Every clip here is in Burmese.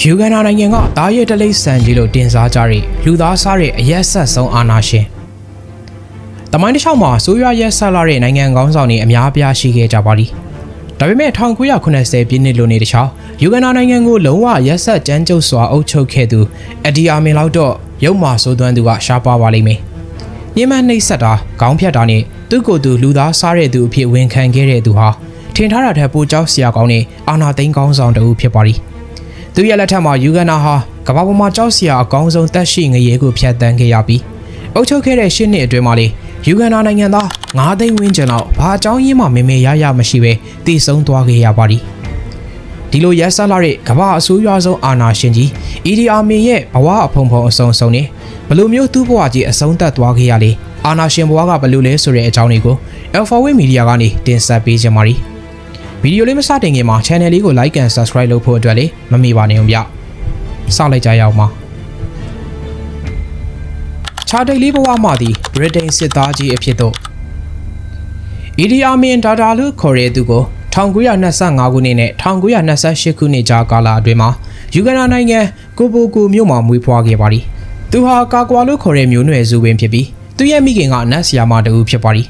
ယူဂန်ဒါနိုင်ငံကတားရဲတလိပ်ဆန်ကြီးလို့တင်စားကြတဲ့လူသားစားတဲ့အရက်ဆက်ဆုံးအာဏာရှင်။တမိုင်းတစ်လျှောက်မှာဆိုးရွားရက်ဆက်လာတဲ့နိုင်ငံကောင်းဆောင်တွေအများအပြားရှိခဲ့ကြပါလိ။ဒါပေမဲ့1980ပြည့်နှစ်လိုနေတခြားယူဂန်ဒါနိုင်ငံကိုလုံးဝရက်ဆက်ကြမ်းကြုတ်စွာအုပ်ချုပ်ခဲ့သူအဒီအာမင်လောက်တော့ရုပ်မာဆိုးသွမ်းသူကရှားပါပါလိမ့်မယ်။ညမနှိပ်ဆက်တာခေါင်းဖြတ်တာနဲ့သူ့ကိုယ်သူလူသားစားတဲ့သူအဖြစ်ဝန်ခံခဲ့တဲ့သူဟာထင်ထားတာထက်ပိုကြောက်စရာကောင်းတဲ့အာနာသိန်းကောင်းဆောင်တဦးဖြစ်ပါလိမ့်။ သူရဲ့လက်ထက်မှာယူဂန်နာဟာကမ္ဘာပေါ်မှာကြောက်စရာအကောင်းဆုံးတက်ရှိငရေကိုဖျက်ဆီးခဲ့ရပြီးအုပ်ချုပ်ခဲ့တဲ့ရှစ်နှစ်အတွင်းမှာလေယူဂန်နာနိုင်ငံသား9သိန်းဝန်းကျင်လောက်ဘာအကြောင်းရင်းမှမေမေရရမရှိပဲတည်ဆုံသွားခဲ့ရပါသည်ဒီလိုရက်ဆက်လာတဲ့ကမ္ဘာအဆိုးရွားဆုံးအာဏာရှင်ကြီးအီဒီအာမင်ရဲ့ဘဝအဖုံဖုံအဆုံဆုံနေဘလို့မျိုးသူ့ဘဝကြီးအဆုံးသတ်သွားခဲ့ရလေအာဏာရှင်ဘဝကဘလို့လဲဆိုတဲ့အကြောင်းတွေကို Alpha Way Media ကနေတင်ဆက်ပေးကြပါမယ် ဗီဒီယိုလေးမစတင်ခင်မှာ channel လေးကို like and subscribe လုပ်ဖို့အတွက်လေမမေ့ပါနဲ့ဦးဗျစောင့်လိုက်ကြရအောင်ပါခြားတိတ်လေးဘဝမှသည် Britain စစ်သားကြီးအဖြစ်သို့အီဒီအာမင်ဒါတာလို့ခေါ်တဲ့သူကို1925ခုနှစ်နဲ့1928ခုနှစ်ကြားကာလအတွင်းမှာယူဂန်ဒါနိုင်ငံကိုပိုကိုမြို့မှာမွေးဖွားခဲ့ပါသည်သူဟာကာကွာလို့ခေါ်တဲ့မျိုးနွယ်စုပင်ဖြစ်ပြီးသူရဲ့မိခင်ကနတ်ဆီယာမတူဖြစ်ပါသည်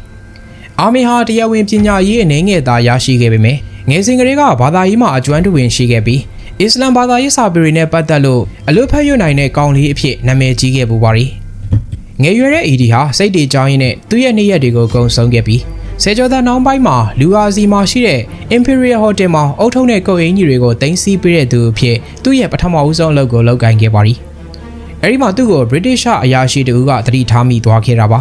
အာမင်ဟာတရားဝင်ပညာရေးအနေငယ်သာရရှိခဲ့ပေမယ့် ငယ်စဉ်ကလေးကဘာသာရေးမှာအကျွမ်းတဝင်ရှိခဲ့ပြီးအစ္စလမ်ဘာသာရေးစာပေတွေနဲ့ပတ်သက်လို့အလို့ဖတ်ရနိုင်တဲ့ကောင်လေးအဖြစ်နာမည်ကြီးခဲ့ပူပါရီငယ်ရွယ်တဲ့အီဒီဟာစိတ်တေကြောင်းရင်းနဲ့သူ့ရဲ့နေ့ရက်တွေကိုကုံဆုံးခဲ့ပြီးဆယ်ကျော်သက်နောက်ပိုင်းမှာလူဟာစီမှာရှိတဲ့ Imperial Hotel မှာအုတ်ထုံးတဲ့ကုတ်အင်ကြီးတွေကိုတင်စီပေးတဲ့သူအဖြစ်သူ့ရဲ့ပထမဦးဆုံးအလုပ်ကိုလုပ်ကိုင်ခဲ့ပါရီအဲဒီမှာသူ့ကို British အရာရှိတူကသတိထားမိသွားခဲ့တာပါ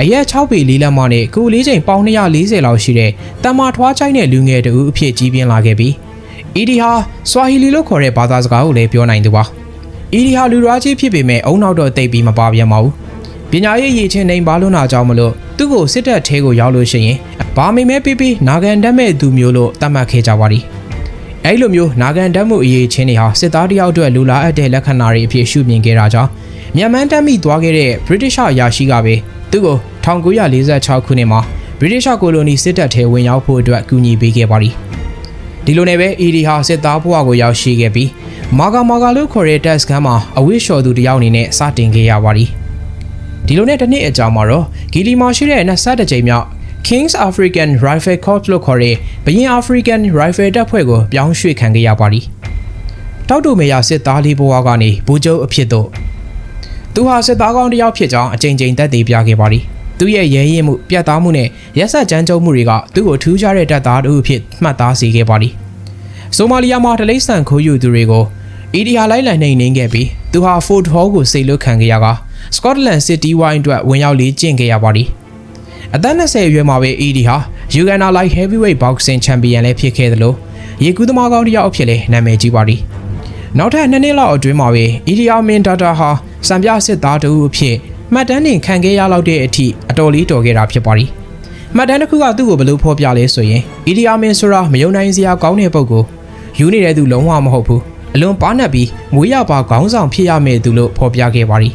အရက်6ပေလေးလက်မနဲ့ကိုလေးချိန်ပေါင်240လောက်ရှိတဲ့တမ္မာထွားချိုင်းတဲ့လူငယ်တူအဖြစ်ကြီးပြင်းလာခဲ့ပြီးအီဒီဟာဆွာဟီလီလို့ခေါ်တဲ့ဘာသာစကားကိုလည်းပြောနိုင်သူပါအီဒီဟာလူရွားကြီးဖြစ်ပေမဲ့အုံနောက်တော့တိတ်ပြီးမပါပြန်ပါဘူးပညာရေးရည်ချင်းနေပါလို့နာကြောင်းမလို့သူ့ကိုစစ်တပ်ထဲကိုရောက်လို့ရှိရင်ဘာမိမဲပြပြနာကန်တက်မဲ့သူမျိုးလို့သတ်မှတ်ခဲ့ကြပါသည်အဲ့လိုမျိုးနာကန်တက်မှုအရေးချင်းတွေဟာစစ်သားတယောက်အတွက်လူလာအပ်တဲ့လက္ခဏာတွေအဖြစ်ရှုမြင်ခဲ့တာကြောင့်မြန်မာတက်မိသွားခဲ့တဲ့ British အရာရှိကပဲသူ့ကို 1946ခုနှစ်မှာ British ကိုလိုနီစစ်တပ်ထဲဝင်ရောက်ဖို့အတွက်အကူအညီပေးခဲ့ပါသည်ဒီလိုနဲ့ပဲ ED ဟာစစ်သားဘဝကိုရောက်ရှိခဲ့ပြီးမာဂါမာဂါလို့ခေါ်တဲ့ test ကမ်းမှာအဝိရှော်သူတယောက်အနေနဲ့စတင်ခဲ့ရပါသည်ဒီလိုနဲ့တစ်နှစ်အကြာမှာတော့ဂီလီမှာရှိတဲ့20ကြိမ်မြောက် Kings African Rifle Corps လို့ခေါ်တဲ့ဘရင် African Rifle တပ်ဖွဲ့ကိုပြောင်းရွှေ့ခံခဲ့ရပါသည်တောက်တူမေယာစစ်သားလေးဘဝကနေဘူကျုပ်အဖြစ်သို့သူဟာစစ်သားကောင်းတစ်ယောက်ဖြစ်ကြောင်းအကြိမ်ကြိမ်သက်သေပြခဲ့ပါသည် သူရဲ့ရဲရင်မှုပြတ်သားမှုနဲ့ရက်ဆက်ကြမ်းကြုတ်မှုတွေကသူ့ကိုထူးခြားတဲ့တပ်သားတစ်ဦးဖြစ်မှတ်သားစေခဲ့ပါသည်ဆိုမာလီယာမှာတလိမ့်ဆန်ခိုးယူသူတွေကိုအီဒီယာလိုက်လံနှိမ်နင်းခဲ့ပြီးသူဟာဖို့တ်ဟောကိုစိတ်လွတ်ခံခဲ့ရကစကော့တလန်စစ်တီးဝိုင်းအတွက်ဝင်ရောက်လေ့ကျင့်ခဲ့ရပါသည်အသက်20အရွယ်မှာပဲအီဒီဟာယူဂန်နာလိုက် heavyweight boxing champion လည်းဖြစ်ခဲ့သလိုရေကူးသမားကောင်းတစ်ယောက်အဖြစ်လည်းနာမည်ကြီးပါသည်နောက်ထပ်နှစ်နှစ်လောက်အတွင်းမှာပဲအီဒီယာမင်ဒါတာဟာစံပြစစ်သားတဦးအဖြစ် မှတ်တမ်းတင်ခံခဲ့ရလောက်တဲ့အထိအတော်လေးတော်ခဲ့တာဖြစ်ပါသည်မှတ်တမ်းတစ်ခုကသူ့ကိုဘယ်လိုဖော်ပြလဲဆိုရင်အီဒီယာမင်ဆိုတာမယုံနိုင်စရာကောင်းတဲ့ပုံကိုယူနေတဲ့သူလုံးဝမဟုတ်ဘူးအလွန်ပါနပ်ပြီးမွေးရပါခေါင်းဆောင်ဖြစ်ရမယ့်သူလို့ဖော်ပြခဲ့ပါသည်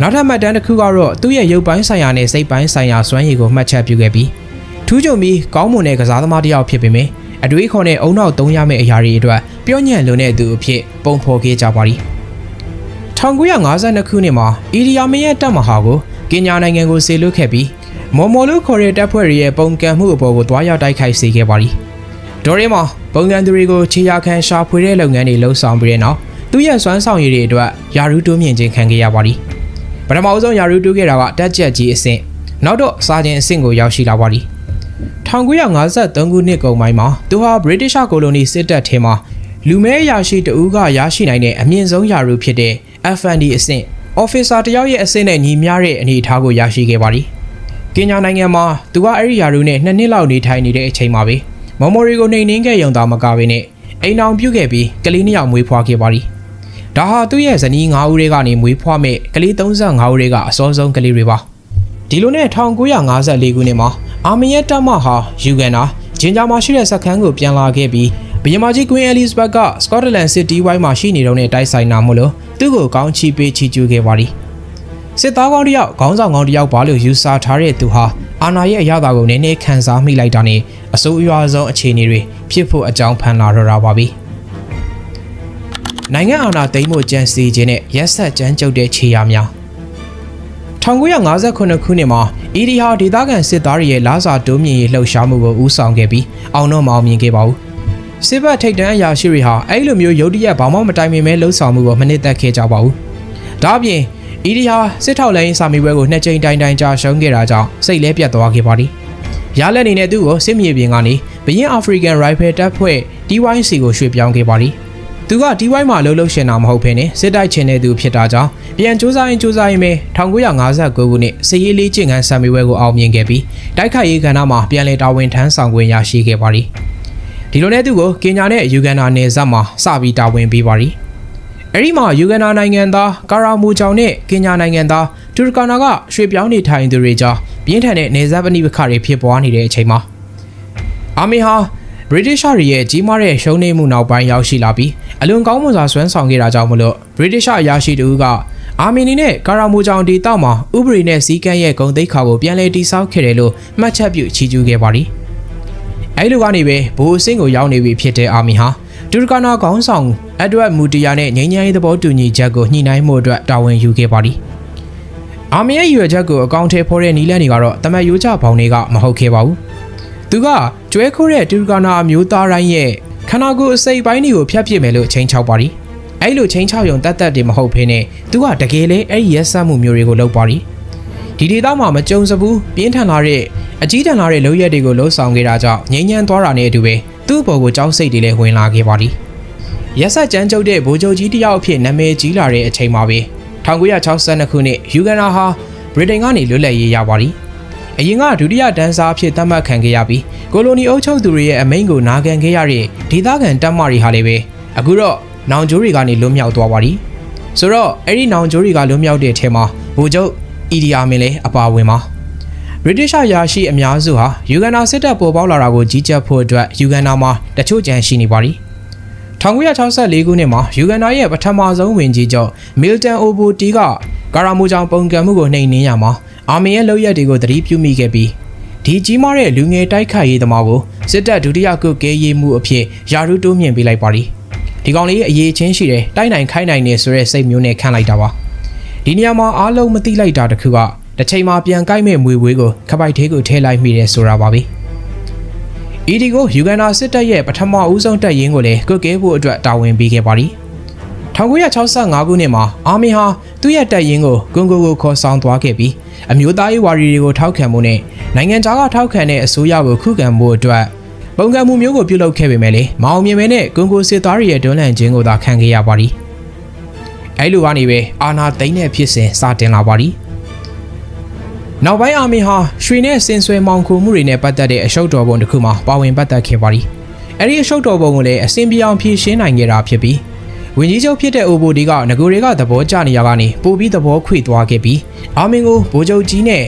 နောက်ထပ်မှတ်တမ်းတစ်ခုကတော့သူ့ရဲ့ရုပ်ပိုင်းဆိုင်ရာနဲ့စိတ်ပိုင်းဆိုင်ရာစွမ်းရည်ကိုမှတ်ချက်ပြုခဲ့ပြီးထူးချွန်ပြီးကောင်းမွန်တဲ့ကစားသမားတစ်ယောက်ဖြစ်ပေမယ့်အတွေးခေါ်နဲ့အုံနောက်သုံးရမယ့်အရာတွေအတွက်ပြောညံ့လွန်တဲ့သူအဖြစ်ပုံဖော်ခဲ့ကြပါသည် 1952ခုနှစ်မှာအီဒီယာမင်းရဲ့တပ်မဟာကိုကင်ညာနိုင်ငံကိုဆေလွတ်ခဲ့ပြီးမော်မော်လူခေါ်တဲ့တပ်ဖွဲ့တွေရဲ့ပုံကံမှုအပေါ်ကိုတွားရောက်တိုက်ခိုက်စေခဲ့ပါသည်ဒေါ်ရဲမှာပုံကံသူတွေကိုခြေရာခံရှာဖွေတဲ့လုပ်ငန်းတွေလှုပ်ဆောင်ပြီးတဲ့နောက်သူ့ရဲ့စွမ်းဆောင်ရည်တွေအတွက်ယာရူတိုးမြင့်ခြင်းခံခဲ့ရပါသည်ပထမအဆုံးယာရူတိုးခဲ့တာကတက်ကြက်ကြီးအဆင့်နောက်တော့စာချင်းအဆင့်ကိုရောက်ရှိလာပါသည်1953ခုနှစ်ကုန်ပိုင်းမှာသူဟာ British Colony စစ်တပ်ထဲမှာလူမဲရာရှိတဦးကရရှိနိုင်တဲ့အမြင့်ဆုံးယာရူဖြစ်တဲ့ FND အဆင့် officer တယောက်ရဲ့အဆင့်နဲ့ညီမျှတဲ့အနေအထားကိုရရှိခဲ့ပါသည်။ကင်ညာနိုင်ငံမှာသူကအဲ့ဒီယာရူနဲ့နှစ်နှစ်လောက်နေထိုင်နေတဲ့အချိန်မှာပဲမော်မော်ရီကိုနှိမ်နင်းခဲ့ရုံသာမကဘဲနဲ့အိမ်အောင်ပြုတ်ခဲ့ပြီးကလေးနှစ်ယောက်မွေးဖွားခဲ့ပါသည်။ဒါဟာသူ့ရဲ့ဇနီး9ဦးတွေကနေမွေးဖွားမဲ့ကလေး35ဦးတွေကအစောဆုံးကလေးတွေပါ။ဒီလိုနဲ့1954ခုနှစ်မှာအာမီရဲ့တပ်မဟာယူဂန်နာဂျင်ဂျာမှာရှိတဲ့စခန်းကိုပြန်လာခဲ့ပြီးဘယမကြီးကွင်းအဲလီစ်ဘတ်ကစကော့တလန်စစ်တီးဝိုင်းမှာရှိနေတော့တဲ့တိုက်ဆိုင်နာမို့လို့ သူ့ကိုကောင်းချီးပေးချီးကျူးခဲ့ပါသည်စစ်သားကောင်းတစ်ယောက်ခေါင်းဆောင်ကောင်းတစ်ယောက်ပါလို့ယူဆထားတဲ့သူဟာအာနာရဲ့အရသာကိုနည်းနည်းခံစားမိလိုက်တာနဲ့အစိုးအရွာဆုံးအခြေအနေတွေဖြစ်ဖို့အကြောင်းဖန်လာတော့တာပါပြီနိုင်ငံအာဏာသိမ်းမှုကြံစီခြင်းနဲ့ရက်ဆက်ကြမ်းကြုတ်တဲ့ခြေရာများ1958ခုနှစ်မှာအီဒီဟာဒေသခံစစ်သားတွေရဲ့လာစာတိုးမြင့်ရေးလှုပ်ရှားမှုကိုဦးဆောင်ခဲ့ပြီးအောင်တော့မအောင်မြင်ခဲ့ပါဘူး စစ်ဘက်ထိပ်တန်းအရာရှိတွေဟာအဲ့လိုမျိုးရုတ်တရက်ဘာမှမတိုင်ပင်မဲလှုပ်ဆောင်မှုကိုမနစ်သက်ခဲ့ကြပါဘူးဒါအပြင်အီဒီဟာစစ်ထောက်လိုင်းစာမေးပွဲကိုနှစ်ကြိမ်တိုင်တိုင်ကြာရှုံးခဲ့တာကြောင့်စိတ်လဲပြတ်သွားခဲ့ပါသည်ရလက်အနေနဲ့သူ့ကိုစစ်မြေပြင်ကနေဘရင်အာဖရိကန်ရိုင်ဖယ်တပ်ဖွဲ့ TYC ကိုရွှေ့ပြောင်းခဲ့ပါသည်သူက TY မှာလှုပ်လှုပ်ရှင်တာမဟုတ်ဘဲနဲ့စစ်တိုက်ချင်တဲ့သူဖြစ်တာကြောင့်ပြန်စူးစမ်းရင်စူးစမ်းရင်ပဲ1959ခုနှစ်စစ်ရေးလေးကျင့်ခန်းစာမေးပွဲကိုအောင်မြင်ခဲ့ပြီးတိုက်ခိုက်ရေးကဏ္ဍမှာပြန်လည်တာဝန်ထမ်းဆောင်ခွင့်ရရှိခဲ့ပါသည် ဒီလိုနဲ့သူကိုကင်ညာနဲ့ယူဂန်ဒါနယ်စပ်မှာစပြီးတာဝန်ပေးပါသည်အဲ့ဒီမှာယူဂန်ဒါနိုင်ငံသားကာရာမူချောင်နဲ့ကင်ညာနိုင်ငံသားတူရကာနာကရွှေ့ပြောင်းနေထိုင်သူတွေကြားပြင်းထန်တဲ့နေဆက်ပဏိပခတွေဖြစ်ပွားနေတဲ့အချိန်မှာအာမီဟာဗြိတိရှတွေရဲ့ကြီးမားတဲ့ရှုံးနိမ့်မှုနောက်ပိုင်းရောက်ရှိလာပြီးအလွန်ကောင်းမွန်စွာဆွမ်းဆောင်ခဲ့တာကြောင့်မလို့ဗြိတိရှအရာရှိတို့ကအာမီနီနဲ့ကာရာမူချောင်ဒေသမှာဥပဒေနဲ့စီကံရဲ့ဂုံတိတ်ခါကိုပြန်လည်တိစောက်ခဲ့တယ်လို့မှတ်ချက်ပြုချီးကျူးခဲ့ပါသည် အဲလိုကနေပဲဘိုးအဆင့်ကိုရောက်နေပြီဖြစ်တဲ့အာမီဟာတူရကနာခေါင်းဆောင်အက်ဒဝတ်မူတီယာနဲ့ငြိမ်းချမ်းရေးသဘောတူညီချက်ကိုညှိနှိုင်းမှုအတွက်တာဝန်ယူခဲ့ပါသည်အာမီရဲ့ရွယ်ချက်ကိုအကောင့်ထဲဖော်တဲ့နီလန်တွေကတော့တမတ်ရိုးချဘောင်တွေကမဟုတ်ခဲ့ပါဘူးသူကကျွဲခိုးတဲ့တူရကနာအမျိုးသားတိုင်းရဲ့ခန္ဓာကိုယ်အစိပ်ပိုင်းတွေကိုဖျက်ပစ်မယ်လို့ချိန်ချောက်ပါသည်အဲ့လိုချင်းချောက်ရုံတတ်တတ်တွေမဟုတ်ဖ ೇನೆ သူကတကယ်လဲအဲ့ဒီရက်ဆက်မှုမျိုးတွေကိုလုပ်ပါရီဒီဒေသမှာမကြုံစဘူးပြင်းထန်လာတဲ့ အကြီးတန်းလာတဲ့လုံရက်တွေကိုလှုပ်ဆောင်ခဲ့တာကြောင့်ငြိမ်းချမ်းသွားတာနဲ့အတူပဲသူ့ဘော်ကိုကြောက်စိတ်တွေလည်းဝင်လာခဲ့ပါသည်ရက်ဆက်ကြမ်းကြုတ်တဲ့ဗိုလ်ချုပ်ကြီးတယောက်အဖြစ်နာမည်ကြီးလာတဲ့အချိန်မှာပဲ1962ခုနှစ်ယူဂန်နာဟာဗြိတိန်ကနေလွတ်လပ်ရေးရပါသည်အရင်ကဒုတိယဒန်းစားအဖြစ်သတ်မှတ်ခံခဲ့ရပြီးကိုလိုနီအုပ်ချုပ်သူတွေရဲ့အမိန့်ကိုနာခံခဲ့ရတဲ့ဒေသခံတပ်မတွေဟာလည်းပဲအခုတော့နောင်ကျိုးတွေကနေလွတ်မြောက်သွားပါပြီဆိုတော့အဲ့ဒီနောင်ကျိုးတွေကလွတ်မြောက်တဲ့အထက်မှာဗိုလ်ချုပ်အီဒီယာမင်လည်းအပါဝင်ပါ ဗြိတိရှရာရှိအများစုဟာယူဂန်ဒါစစ်တပ်ပေါ်ပေါက်လာတာကိုကြီးကြပ်ဖို့အတွက်ယူဂန်ဒါမှာတချို့ကြံရှိနေပါသည်1964ခုနှစ်မှာယူဂန်ဒါရဲ့ပထမဆုံးဝင်ကြီးချုပ်မီလ်တန်အိုဘိုတီကကာရာမိုကြောင်ပုံကံမှုကိုနှိမ်နင်းရမှာအာမီရဲ့လုပ်ရက်တွေကိုသတိပြုမိခဲ့ပြီးဒီကြီးမားတဲ့လူငယ်တိုက်ခိုက်ရေးသမားကိုစစ်တပ်ဒုတိယကုတ်ကဲရေးမှုအဖြစ်ယာရုတိုးမြင့်ပေးလိုက်ပါသည်ဒီကောင်လေးအရေးချင်းရှိတယ်တိုက်နိုင်ခိုင်းနိုင်နေဆိုတဲ့စိတ်မျိုးနဲ့ခံလိုက်တာပါဒီနေရာမှာအားလုံးမသိလိုက်တာတခုက တစ်ချိန်မှာပြန်ကိုက်မဲ့မွေဝေးကိုခပိုက်သေးကိုထည့်လိုက်မိတယ်ဆိုတာပါပဲအီဒီကိုယူဂန်ဒါစစ်တပ်ရဲ့ပထမဦးဆုံးတပ်ရင်းကိုလည်းကုတ်ကဲဖို့အတွက်တာဝန်ပေးခဲ့ပါသည်1965ခုနှစ်မှာအာမီဟာသူ့ရဲ့တပ်ရင်းကိုကွန်ဂိုကိုခေါ်ဆောင်သွားခဲ့ပြီးအမျိုးသားရေးဝါဒီတွေကိုထောက်ခံမှုနဲ့နိုင်ငံခြားကထောက်ခံတဲ့အစိုးရကိုခုခံမှုအတွက်ပုံကံမှုမျိုးကိုပြုလုပ်ခဲ့ပေမဲ့လေမအောင်မြင်ပဲနဲ့ကွန်ဂိုစစ်သားတွေရဲ့တွန်းလှန်ခြင်းကိုသာခံခဲ့ရပါသည်အဲလိုကနေပဲအာနာသိန်းတဲ့ဖြစ်စဉ်စတင်လာပါသည် နောက်ပိုင်းအာမီဟာရွှေနဲ့စင်ဆွဲမောင်ခိုမှုတွေနဲ့ပတ်သက်တဲ့အရှုပ်တော်ပုံတစ်ခုမှာပါဝင်ပတ်သက်ခဲ့ပါသည်အဲဒီအရှုပ်တော်ပုံကိုလည်းအစင်ပြောင်ဖြည့်ရှင်းနိုင်ခဲ့တာဖြစ်ပြီးဝင်းကြီးချုပ်ဖြစ်တဲ့အိုဘိုဒီကငကိုတွေကသဘောကျနေရကနေပို့ပြီးသဘောခွေသွားခဲ့ပြီးအာမင်ကိုဗိုလ်ချုပ်ကြီးနဲ့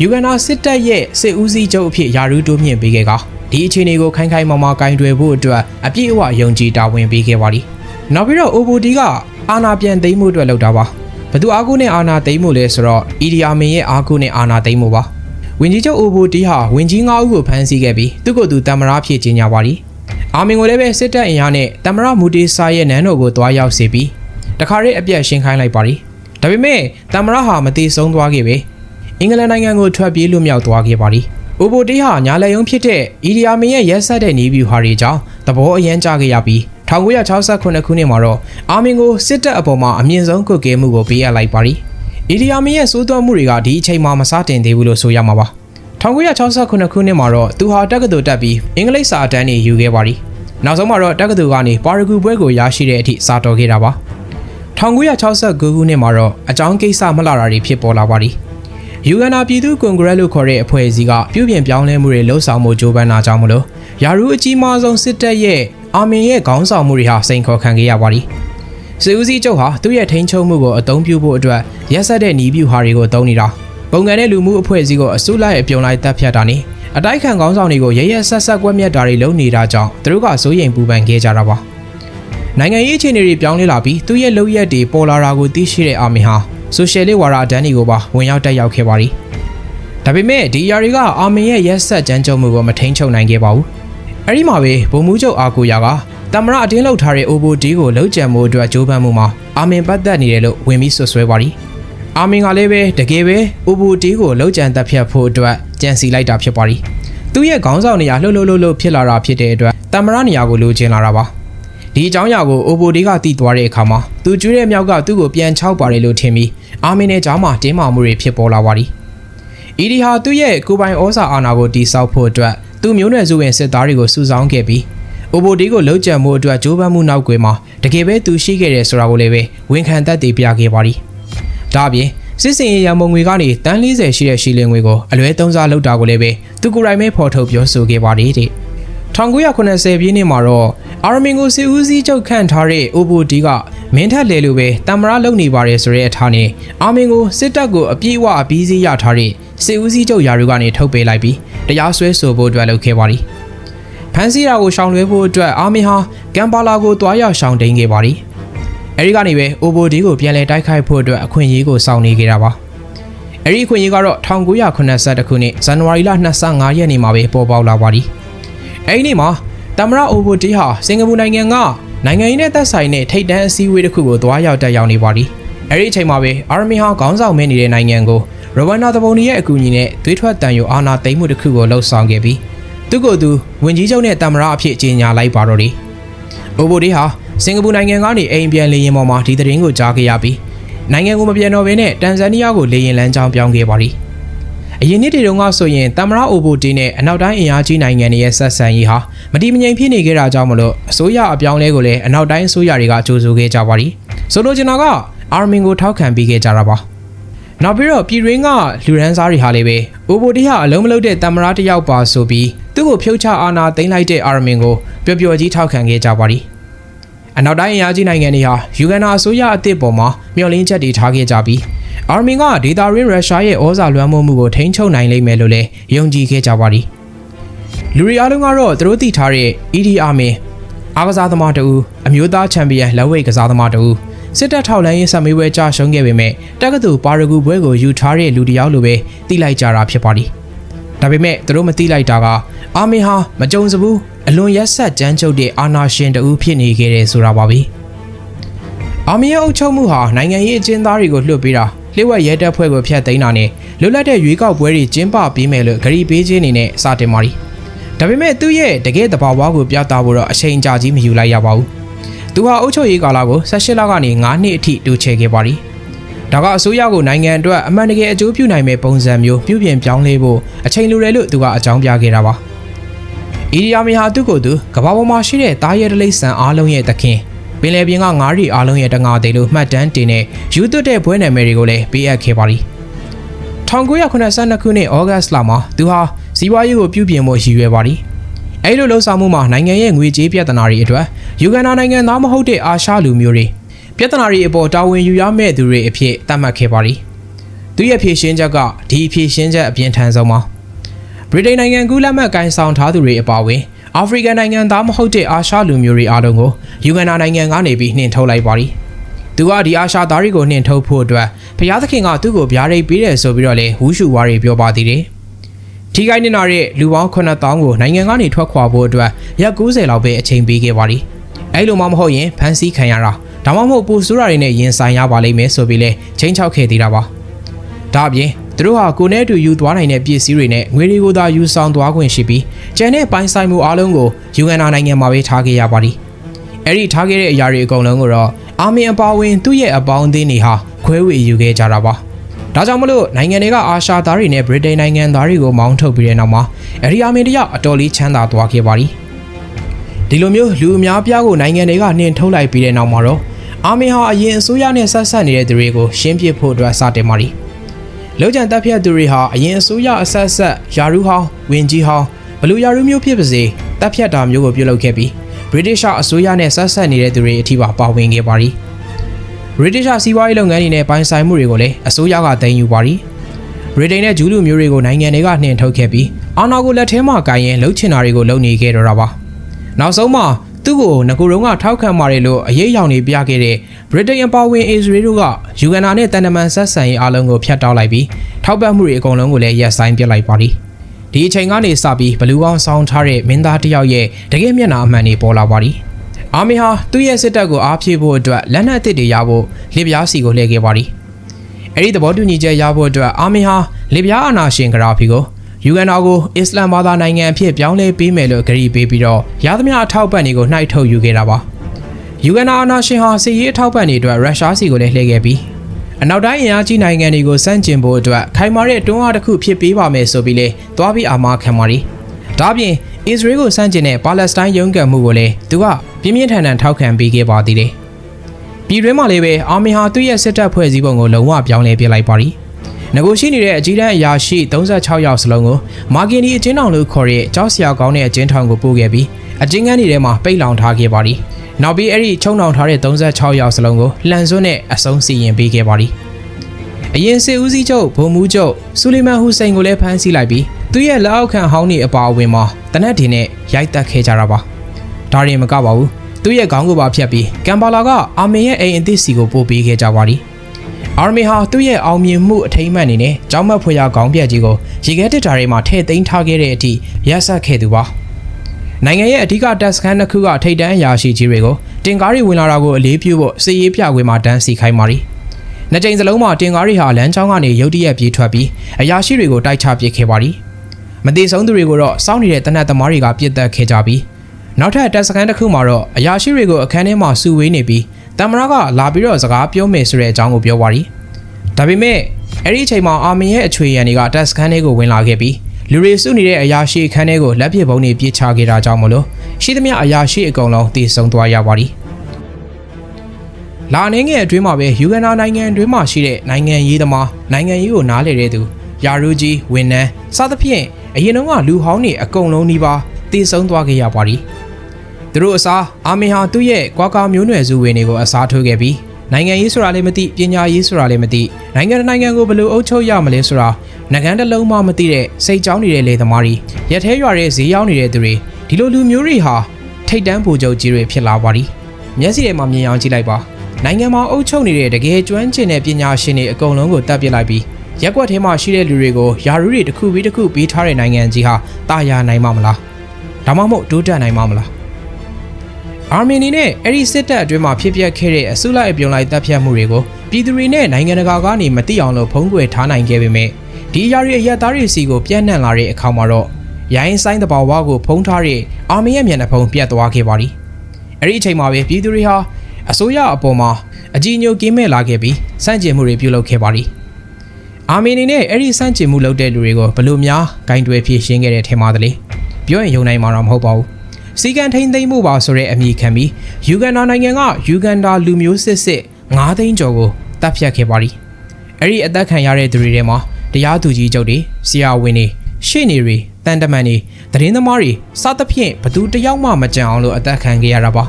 ယူဂန်နာစစ်တပ်ရဲ့စစ်ဦးစီးချုပ်အဖြစ်ယာရူးတိုးမြင့်ပေးခဲ့ကဒီအခြေအနေကိုခိုင်ခိုင်မာမာကင်တွယ်ဖို့အတွက်အပြည့်အဝယုံကြည်တာဝန်ပေးခဲ့ပါသည်နောက်ပြီးတော့အိုဘိုဒီကအာနာပြန်သိမ်းမှုအတွက်လုပ်တာပါ ဘသူအားကိုနဲ့အာနာသိမ်းမှုလဲဆိုတော့အီဒီယာမင်ရဲ့အားကိုနဲ့အာနာသိမ်းမှုပါဝင်ကြီးချုပ်အိုဘိုဒီဟာဝင်ကြီး၅ဦးကိုဖမ်းဆီးခဲ့ပြီးသူ့ကိုယ်သူတမရဖြစ်ခြင်းညာပါသည်အာမင်ကိုလည်းပဲစစ်တပ်အင်အားနဲ့တမရမူတီစာရဲ့နန်းတော်ကိုတွားရောက်စေပြီးတခါရဲအပြတ်ရှင်းခိုင်းလိုက်ပါသည်ဒါပေမဲ့တမရဟာမတိဆုံးသွားခဲ့ပဲအင်္ဂလန်နိုင်ငံကိုထွက်ပြေးလွတ်မြောက်သွားခဲ့ပါသည်အိုဘိုတီဟာညာလက်ယုံဖြစ်တဲ့အီဒီယာမင်ရဲ့ရက်ဆက်တဲ့နေဗျူဟာတွေကြောင့်သဘောအရန်ကျခဲ့ရပြီး 1968ခုနှစ်မှာတော့အာမင်ကိုစစ်တပ်အပေါ်မှာအမြင့်ဆုံးကုတ်ကဲမှုကိုပေးအပ်လိုက်ပါသည်အီဒီယာမင်ရဲ့စိုးသွမ်းမှုတွေကဒီအချိန်မှာမစတင်သေးဘူးလို့ဆိုရမှာပါ1968ခုနှစ်မှာတော့သူဟာတက္ကသိုလ်တက်ပြီးအင်္ဂလိပ်စာအတန်းတွေယူခဲ့ပါသည်နောက်ဆုံးမှာတော့တက္ကသိုလ်ကနေပါရဂူပွဲကိုရရှိတဲ့အထိစာတော်ခဲ့တာပါ1969ခုနှစ်မှာတော့အကြောင်းကိစ္စမလာတာတွေဖြစ်ပေါ်လာပါသည်ယူဂန်နာပြည်သူ့ကွန်ဂရက်လို့ခေါ်တဲ့အဖွဲ့အစည်းကပြုပြင်ပြောင်းလဲမှုတွေလှုံ့ဆော်မှုကြိုးပမ်းတာကြောင့်မလို့ယာရူးအကြီးမားဆုံးစစ်တပ်ရဲ့ အာမင်ရဲ့ခေါင်းဆောင်မှုတွေဟာစိန်ခေါ်ခံခဲ့ရပါသည်စစ်ဦးစီးချုပ်ဟာသူ့ရဲ့ထိန်းချုပ်မှုကိုအသုံးပြုဖို့အတွက်ရက်ဆက်တဲ့နီးပြူဟာတွေကိုသုံးနေတာပုံကန်တဲ့လူမှုအဖွဲ့အစည်းကိုအစုလိုက်အပြုံလိုက်တပ်ဖြတ်တာနေအတိုက်ခံခေါင်းဆောင်တွေကိုရရဆက်ဆက်ကွက်မြက်တာတွေလုပ်နေတာကြောင့်သူတို့ကစိုးရိမ်ပူပန်ခဲ့ကြတာပါနိုင်ငံရေးအခြေအနေတွေပြောင်းလဲလာပြီးသူ့ရဲ့လုပ်ရက်တွေပေါ်လာတာကိုသိရှိတဲ့အာမီဟာဆိုရှယ်လစ်ဝါဒအတန်းတွေကိုပါဝင်ရောက်တက်ရောက်ခဲ့ပါသည်ဒါပေမဲ့ဒီအရာတွေကအာမင်ရဲ့ရက်ဆက်ကြမ်းကြုတ်မှုကိုမထိန်ချုပ်နိုင်ခဲ့ပါဘူး အဲ့ဒီမှာပဲဗိုလ်မှူးချုပ်အာကိုယာကတတမရအတင်းလောက်ထားတဲ့ OBOD ကိုလှုပ်ကြံမှုအတွက်ကြိုးပမ်းမှုမှာအာမင်ပတ်သက်နေတယ်လို့ဝင်ပြီးဆွဆွဲပါရီအာမင်ကလည်းပဲတကယ်ပဲ OBOD ကိုလှုပ်ကြံတက်ဖြတ်ဖို့အတွက်ကြံစီလိုက်တာဖြစ်ပါရီသူ့ရဲ့ခေါင်းဆောင်နေရာလှုပ်လှုပ်လှုပ်လှုပ်ဖြစ်လာတာဖြစ်တဲ့အတွက်တမရနေရာကိုလိုချင်လာတာပါဒီအကြောင်းအရာကို OBOD ကတည်သွားတဲ့အခါမှာသူကျွေးတဲ့မြောက်ကသူ့ကိုပြန်ချောက်ပါတယ်လို့ထင်ပြီးအာမင်နဲ့ကြားမှာတင်းမာမှုတွေဖြစ်ပေါ်လာပါရီအီဒီဟာသူ့ရဲ့ကိုယ်ပိုင်ဩဇာအာဏာကိုတည်ဆောက်ဖို့အတွက် သူ့မျိုးနွယ်စုဝင်စစ်သားတွေကိုစုဆောင်းခဲ့ပြီးအိုဘိုဒီကိုလှုပ်ကြံမှုအတွက်ဂျိုးပန်းမှုနောက်ကွယ်မှာတကယ်ပဲသူရှိခဲ့တယ်ဆိုတာကိုလည်းပဲဝန်ခံသက်သေပြခဲ့ပါသည်။ဒါအပြင်စစ်စင်ရံမုံငွေကနေတန်း40ရှိတဲ့ရှီလင်ငွေကိုအလွဲသုံးစားလုပ်တာကိုလည်းပဲသူကိုယ်တိုင်ပဲဖော်ထုတ်ပြောဆိုခဲ့ပါသည်တဲ့။1980ပြည့်နှစ်မှာတော့အာရမင်ကိုစစ်ဦးစီးချုပ်ခန့်ထားတဲ့အိုဘိုဒီကမင်းထက်လေလိုပဲတမရလုံနေပါတယ်ဆိုတဲ့အထားနဲ့အာမင်ကိုစစ်တပ်ကိုအပြည့်အဝအပြီးစီးရထားတဲ့ စစ်ဦးစီးချုပ်ယာရုကနေထုတ်ပေးလိုက်ပြီးတရားစွဲဆိုဖို့အတွက်လုပ်ခဲ့ပါသည်။ဖန်စီရာကိုရှောင်လွှဲဖို့အတွက်အာမင်ဟာကမ်ပါလာကိုတွားရောက်ရှောင်တိန်ခဲ့ပါသည်။အဲဒီကနေပဲအိုဘိုဒီကိုပြန်လည်တိုက်ခိုက်ဖို့အတွက်အခွင့်အရေးကိုစောင့်နေခဲ့တာပါ။အဲဒီအခွင့်အရေးကတော့1982ခုနှစ်ဇန်နဝါရီလ25ရက်နေ့မှာပဲပေါ်ပေါက်လာပါသည်။အဲဒီနေ့မှာတမရအိုဘိုဒီဟာစင်ကာပူနိုင်ငံကနိုင်ငံရေးနဲ့သက်ဆိုင်တဲ့ထိပ်တန်းအစည်းအဝေးတစ်ခုကိုတွားရောက်တက်ရောက်နေပါသည်။အဲဒီအချိန်မှာပဲအာမင်ဟာခေါင်းဆောင်မဲနေတဲ့နိုင်ငံကို ရဝန္နာတပုံနီရဲ့အကူအညီနဲ့သွေးထွက်တန်ယူအာနာသိမ်းမှုတစ်ခုကိုလှုပ်ဆောင်ခဲ့ပြီးသူကိုယ်သူဝင်ကြီးချုပ်နဲ့တမရအဖြစ်ကြေညာလိုက်ပါတော့တယ်။အိုဘိုဒီဟာစင်ကာပူနိုင်ငံကနေအိမ်ပြန်လေရင်ပေါ်မှာဒီသတင်းကိုကြားခဲ့ရပြီးနိုင်ငံကိုမပြန်တော့ဘဲနဲ့တန်ဇန်နီးယားကိုလေရင်လမ်းကြောင်းပြောင်းခဲ့ပါသည်။အရင်နှစ်တွေတုန်းကဆိုရင်တမရအိုဘိုဒီနဲ့အနောက်တိုင်းအင်အားကြီးနိုင်ငံတွေရဲ့ဆက်ဆံရေးဟာမတိမငြိမ်ဖြစ်နေကြတာကြောင့်မလို့အစိုးရအပြောင်းလဲကိုလည်းအနောက်တိုင်းအစိုးရတွေကကြိုးဆိုခဲ့ကြပါသည်။ဆိုလိုချင်တာကအာမင်ကိုထောက်ခံပေးခဲ့ကြတာပါ။ နောက်ပြီးတော့ပြည်ရင်းကလူရန်စားတွေဟာလည်းပဲအိုဘိုဒီဟာအလုံးမလုံးတဲ့တမရတစ်ယောက်ပါဆိုပြီးသူ့ကိုဖြုတ်ချအာဏာသိမ်းလိုက်တဲ့အာမင်ကိုပျော်ပျော်ကြီးထောက်ခံခဲ့ကြပါသည်။အနောက်တိုင်းအင်အားကြီးနိုင်ငံတွေဟာယူဂန်နာအစိုးရအသစ်ပေါ်မှာမျှော်လင့်ချက်တွေထားခဲ့ကြပြီးအာမင်ကဒေတာရင်းရုရှားရဲ့ဩဇာလွှမ်းမိုးမှုကိုထိန်းချုပ်နိုင်လိမ့်မယ်လို့လည်းယုံကြည်ခဲ့ကြပါသည်။လူတွေအားလုံးကတော့သူတို့သိထားတဲ့ ED အာမင်အားကစားသမားတဦးအမျိုးသားချန်ပီယံလက်ဝိတ်ကစားသမားတဦး စစ်တပ်ထောက်လှမ်းရေးဆက်မေးပွဲကြာရှုံးခဲ့ပေမဲ့တက္ကသိုလ်ပါရဂူပွဲကိုယူထားတဲ့လူတစ်ယောက်လိုပဲသိလိုက်ကြတာဖြစ်ပါသည်။ဒါပေမဲ့သူတို့မသိလိုက်တာကအာမင်ဟာမကြုံစဘူးအလွန်ရက်ဆက်ကြမ်းကြုတ်တဲ့အာနာရှင်တဦးဖြစ်နေခဲ့တယ်ဆိုတာပါပဲ။အာမင်ရဲ့အုပ်ချုပ်မှုဟာနိုင်ငံရေးအကျဉ်းသားတွေကိုလွှတ်ပေးတာလျှို့ဝှက်ရဲတပ်ဖွဲ့ကိုဖျက်သိမ်းတာနဲ့လွတ်လပ်တဲ့ရွေးကောက်ပွဲတွေကျင်းပပေးမယ်လို့ဂရီပေးခြင်းအနေနဲ့စတင်ပါသည်။ဒါပေမဲ့သူ့ရဲ့တကယ်တဘာဝကိုပြသဖို့တော့အချိန်ကြာကြီးမယူလိုက်ရပါဘူး။ သူဟာအုပ်ချုပ်ရေးကာလကို18လကနေ9နှစ်အထိတိုးချဲ့ခဲ့ပါသည်။ဒါကအစိုးရကိုနိုင်ငံအတွက်အမှန်တကယ်အကျိုးပြုနိုင်မဲ့ပုံစံမျိုးပြုပြင်ပြောင်းလဲဖို့အချိန်လိုတယ်လို့သူကအကြောင်းပြခဲ့တာပါ။အီဒီယာမီဟာသူ့ကိုယ်သူကမ္ဘာပေါ်မှာရှိတဲ့တားရဲတလိษံအားလုံးရဲ့သခင်ပင်လယ်ပြင်ကငါးရီအားလုံးရဲ့တငါသေးလို့မှတ်တမ်းတင်တဲ့ယူသွတ်တဲ့ဘွဲနာမည်တွေကိုလည်းပေးအပ်ခဲ့ပါသည်1982ခုနှစ်ဩဂတ်စ်လမှာသူဟာစီးပွားရေးကိုပြုပြင်ဖို့ရည်ရွယ်ပါသည်အဲ့လိုလှုပ်ဆောင်မှုမှာနိုင်ငံရဲ့ငွေကြေးပြဿနာတွေအတွက် ယူဂန်နာနိုင်ငံသားမဟုတ်တဲ့အာရှလူမျိုးတွေပြဿနာတွေအပေါ်တာဝန်ယူရမယ့်သူတွေအဖြစ်သတ်မှတ်ခဲ့ပါသည်သူရဲ့ဖြည့်ရှင်းချက်ကဒီဖြည့်ရှင်းချက်အပြင်းထန်ဆုံးပါဗြိတိန်နိုင်ငံကူးလက်မှတ်ကိုင်ဆောင်ထားသူတွေအပါအဝင်အာဖရိကန်နိုင်ငံသားမဟုတ်တဲ့အာရှလူမျိုးတွေအားလုံးကိုယူဂန်နာနိုင်ငံကနေပြီးနှင်ထုတ်လိုက်ပါသည်။သူကဒီအာရှသားတွေကိုနှင်ထုတ်ဖို့အတွက်ဖျားသခင်ကသူ့ကိုဗျာဒိတ်ပေးတယ်ဆိုပြီးတော့လေဝူးရှူဝါတွေပြောပါသေးတယ်။ထိခိုက်နေတာတဲ့လူပေါင်း9000ကိုနိုင်ငံကနေထွက်ခွာဖို့အတွက်ရက်90လောက်ပဲအချိန်ပေးခဲ့ပါသည်။ အဲ့လိုမှမဟုတ်ရင်ဖမ်းဆီးခံရတာဒါမှမဟုတ်ပူဆိုးတာတွေနဲ့ရင်ဆိုင်ရပါလိမ့်မယ်ဆိုပြီးလဲချင်းချောက်ခဲ့သေးတာပါ။ဒါအပြင်သူတို့ဟာကိုနဲ့အတူယူသွားနိုင်တဲ့ပစ္စည်းတွေနဲ့ငွေတွေကိုသာယူဆောင်သွားခွင့်ရှိပြီးကျန်တဲ့ပိုင်းဆိုင်မှုအားလုံးကိုယူဂန်နာနိုင်ငံမှာပဲထားခဲ့ရပါသည်။အဲ့ဒီထားခဲ့တဲ့အရာတွေအကုန်လုံးကိုတော့အာမင်အပါဝင်သူ့ရဲ့အပေါင်းအသင်းတွေဟာခွဲဝေယူခဲ့ကြတာပါ။ဒါကြောင့်မလို့နိုင်ငံတွေကအာရှသားတွေနဲ့ဗြိတိန်နိုင်ငံသားတွေကိုမောင်းထုတ်ပြီးတဲ့နောက်မှာအဲ့ဒီအာမင်တရအတော်လေးချမ်းသာသွားခဲ့ပါသည်။ ဒီလိုမျိုးလူအများပြားကိုနိုင်ငံတွေကနှင်ထုတ်လိုက်ပြီးတဲ့နောက်မှာတော့အာမင်ဟာအရင်အစိုးရနဲ့ဆက်ဆက်နေတဲ့သူတွေကိုရှင်းပြဖို့အတွက်စတင်ပါသည်။လောက်ကျန်တပ်ဖြတ်သူတွေဟာအရင်အစိုးရအဆက်ဆက်ယာရုဟောင်းဝင်ကြီးဟောင်းဘလူယာရုမျိုးဖြစ်ပါစေတပ်ဖြတ်တာမျိုးကိုပြုလုပ်ခဲ့ပြီး British အစိုးရနဲ့ဆက်ဆက်နေတဲ့သူတွေအထိပါပါဝင်ခဲ့ပါသည် British စီးပွားရေးလုပ်ငန်းတွေနဲ့ပိုင်ဆိုင်မှုတွေကိုလည်းအစိုးရကသိမ်းယူပါသည် Britain နဲ့ဂျူးလူမျိုးတွေကိုနိုင်ငံတွေကနှင်ထုတ်ခဲ့ပြီးအာဏာကိုလက်ထဲမှာကိုင်ရင်လှုပ်ချင်တာတွေကိုလုပ်နေခဲ့တော့တာပါ နောက်ဆုံးမှာသူ့ကိုငကူတုံးကထောက်ခံပါတယ်လို့အရေးရောင်နေပြခဲ့တဲ့ Britain အပါဝင်အစ္စရေးတို့ကယူဂန်နာနဲ့တန်တမန်ဆက်ဆံရေးအလုံးကိုဖျက်တောက်လိုက်ပြီးထောက်ပံ့မှုတွေအကုန်လုံးကိုလည်းရပ်ဆိုင်းပစ်လိုက်ပါသည်ဒီအချိန်ကနေစပြီးဘလူးကောင်းဆောင်းထားတဲ့မင်းသားတစ်ယောက်ရဲ့တကယ်မျက်နှာအမှန်တွေပေါ်လာပါသည်အာမီဟာသူ့ရဲ့စစ်တပ်ကိုအားဖြည့်ဖို့အတွက်လက်နက်အသစ်တွေရဖို့လစ်ပြားစီကိုလှည့်ခဲ့ပါသည်အဲ့ဒီသဘောတူညီချက်ရဖို့အတွက်အာမီဟာလစ်ပြားအာနာရှင်ဂရာဖီကို ယူဂန်ဒါကိုအစ္စလာမ်ဘာသာနိုင်ငံအဖြစ်ပြောင်းလဲပေးမယ်လို့ကြေညာပေးပြီးတော့ရသမျှအထောက်ပံ့တွေကိုနှိုက်ထုတ်ယူခဲ့တာပါယူဂန်ဒါအာနာရှင်ဟာစစ်ရေးအထောက်ပံ့တွေအတွက်ရုရှားစီကိုလည်းလှည့်ခဲ့ပြီးအနောက်တိုင်းအင်အားကြီးနိုင်ငံတွေကိုစန့်ကျင်ဖို့အတွက်ခိုင်မာတဲ့တွန်းအားတစ်ခုဖြစ်ပေးပါမယ်ဆိုပြီးလေသွားပြီးအာမခံပါသည်ဒါ့အပြင်အစ္စရေးကိုစန့်ကျင်တဲ့ပါလက်စတိုင်းရုန်းကန်မှုကိုလည်းသူကပြင်းပြင်းထန်ထန်ထောက်ခံပေးခဲ့ပါသေးတယ်ပြည်တွင်းမှာလည်းပဲအာမီဟာသူ့ရဲ့စစ်တပ်ဖွဲ့စည်းပုံကိုလုံးဝပြောင်းလဲပြလိုက်ပါသည် ငကိုရှိနေတဲ့အကြီးတန်းအရာရှိ36ယောက်စလုံးကိုမာကင်ဒီအကျဉ်းထောင်လို့ခေါ်တဲ့ကြောက်စရာကောင်းတဲ့အကျဉ်းထောင်ကိုပို့ခဲ့ပြီးအကျဉ်းခန်းတွေထဲမှာပိတ်လောင်ထားခဲ့ပါသည်နောက်ပြီးအဲ့ဒီချုံနှောင်ထားတဲ့36ယောက်စလုံးကိုလှန်စွန်းနဲ့အဆုံးစီရင်ပေးခဲ့ပါသည်အရင်စစ်ဦးစီးချုပ်ဗိုလ်မှူးချုပ်ဆူလီမန်ဟူစိန်ကိုလည်းဖမ်းဆီးလိုက်ပြီးသူ့ရဲ့လက်အောက်ခံဟောင်းနေအပါအဝင်မှာတနက်တင်နဲ့ရိုက်တက်ခဲ့ကြတာပါဒါရင်မကပါဘူးသူ့ရဲ့ခေါင်းကိုပါဖြတ်ပြီးကမ်ဘာလာကအာမင်ရဲ့အိမ်အသစ်စီကိုပို့ပေးခဲ့ကြပါသည် အာမီဟာသူ့ရဲ့အောင်မြင်မှုအထိမ်းအမှတ်အနေနဲ့ကြောင်းမက်ဖွေရခေါင်းပြက်ကြီးကိုရေခဲတစ်တာတွေမှာထည့်သိမ်းထားခဲ့တဲ့အထိရက်ဆက်ခဲ့သူပါနိုင်ငံရဲ့အဓိကတပ်စခန်းတစ်ခုကထိတ်တန်းအရာရှိကြီးတွေကိုတင်ကားတွေဝင်လာတာကိုအလေးပြုဖို့စစ်ရေးပြခွေမှာတန်းစီခိုင်းပါသည်နှစ်ကြိမ်စလုံးမှာတင်ကားတွေဟာလမ်းကြောင်းကနေရုတ်တရက်ပြေးထွက်ပြီးအရာရှိတွေကိုတိုက်ချပစ်ခဲ့ပါသည်မသေးဆုံးသူတွေကိုတော့စောင့်နေတဲ့တနတ်သမားတွေကပြစ်တက်ခဲ့ကြပြီး နောက်ထပ်တပ်စခန်းတစ်ခုမှာတော့အရာရှိတွေကိုအခန်းထဲမှာစုဝေးနေပြီးတမရကလာပြီးတော့စကားပြောမယ်ဆိုတဲ့အကြောင်းကိုပြောပါရီဒါပေမဲ့အဲ့ဒီအချိန်မှာအာမင်ရဲ့အချွေရန်တွေကတပ်စခန်းထဲကိုဝင်လာခဲ့ပြီးလူတွေစုနေတဲ့အရာရှိအခန်းထဲကိုလက်ပစ်ပုံးတွေပြစ်ချခဲ့တာကြောင့်မလို့ရှိသမျှအရာရှိအကုန်လုံးတည်ဆုံသွားရပါရီလာနေငယ်အတွင်းမှာပဲယူဂန်နာနိုင်ငံအတွင်းမှာရှိတဲ့နိုင်ငံရေးသမားနိုင်ငံရေးကိုနားလည်တဲ့သူယာရူဂျီဝန်နန်းစသဖြင့်အရင်တုန်းကလူဟောင်းတွေအကုန်လုံးနှီးပါတည်ဆုံသွားခဲ့ရပါရီ သူတို့အစားအာမင်ဟာသူ့ရဲ့ကွာကာမျိုးနွယ်စုဝင်တွေကိုအစားထိုးခဲ့ပြီးနိုင်ငံရေးဆိုတာလည်းမသိပညာရေးဆိုတာလည်းမသိနိုင်ငံတစ်နိုင်ငံကိုဘယ်လိုအုပ်ချုပ်ရမလဲဆိုတာနိုင်ငံတစ်လုံးမှမသိတဲ့စိတ်ကြောင်းနေတဲ့လေသမားတွေရက်သေးရွာတဲ့ဈေးရောက်နေတဲ့သူတွေဒီလိုလူမျိုးတွေဟာထိတ်တန်းပူချုပ်ကြီးတွေဖြစ်လာပါသည်မျက်စိထဲမှာမြင်အောင်ကြည့်လိုက်ပါနိုင်ငံမှာအုပ်ချုပ်နေတဲ့တကယ်ကျွမ်းကျင်တဲ့ပညာရှင်တွေအကုန်လုံးကိုတပ်ပစ်လိုက်ပြီးရက်ကွက်ထဲမှာရှိတဲ့လူတွေကိုယာရုတွေတစ်ခုပြီးတစ်ခုပြီးထားတဲ့နိုင်ငံကြီးဟာတာယာနိုင်မှာမလားဒါမှမဟုတ်တိုးတက်နိုင်မှာမလား အာမီနီနဲ့အဲ့ဒီစစ်တပ်အတွင်းမှာဖြစ်ပျက်ခဲ့တဲ့အစုလိုက်အပြုံလိုက်တပ်ဖြတ်မှုတွေကိုပြည်သူတွေနဲ့နိုင်ငံတကာကနေမသိအောင်လို့ဖုံးကွယ်ထားနိုင်ခဲ့ပေမဲ့ဒီအရာတွေအရက်သားတွေစီကိုပြန့်နှံ့လာတဲ့အခါမှာတော့ရိုင်းဆိုင်တဘာဝကိုဖုံးထားတဲ့အာမီရဲ့မျက်နှာဖုံးပြတ်သွားခဲ့ပါသည်အဲ့ဒီအချိန်မှာပဲပြည်သူတွေဟာအစိုးရအပေါ်မှာအကြီးညိုကင်းမဲ့လာခဲ့ပြီးစန့်ကျင်မှုတွေပြုလုပ်ခဲ့ပါသည်အာမီနီနဲ့အဲ့ဒီစန့်ကျင်မှုလုပ်တဲ့လူတွေကိုဘလို့များဂိုင်းတွယ်ဖြည့်ရှင်းခဲ့တဲ့ထဲမှာတလေပြောရင်ယုံနိုင်မှာတော့မဟုတ်ပါဘူး စီကန်ထိန်သိမ်းမှုပါဆိုတဲ့အမည်ခံပြီးယူဂန်ဒါနိုင်ငံကယူဂန်ဒါလူမျိုးစစ်စစ်9သိန်းကျော်ကိုတပ်ဖြတ်ခဲ့ပါသည်အဲ့ဒီအသက်ခံရတဲ့သူတွေထဲမှာတရားသူကြီးချုပ်တွေဆရာဝန်တွေရှေ့နေတွေတန်တမန်တွေသတင်းသမားတွေစသဖြင့်ဘသူတယောက်မှမကြံအောင်လို့အသက်ခံခဲ့ရတာပါ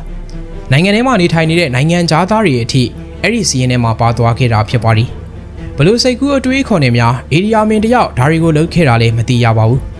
နိုင်ငံထဲမှာနေထိုင်နေတဲ့နိုင်ငံသားသားတွေအထိအဲ့ဒီစီးရင်ထဲမှာပါသွားခဲ့တာဖြစ်ပါသည်ဘလို့စိတ်ကူးအတွေးခေါ်နေများအေရီယာမင်တယောက်ဒါတွေကိုလုပ်ခဲ့တာလည်းမသိရပါဘူး။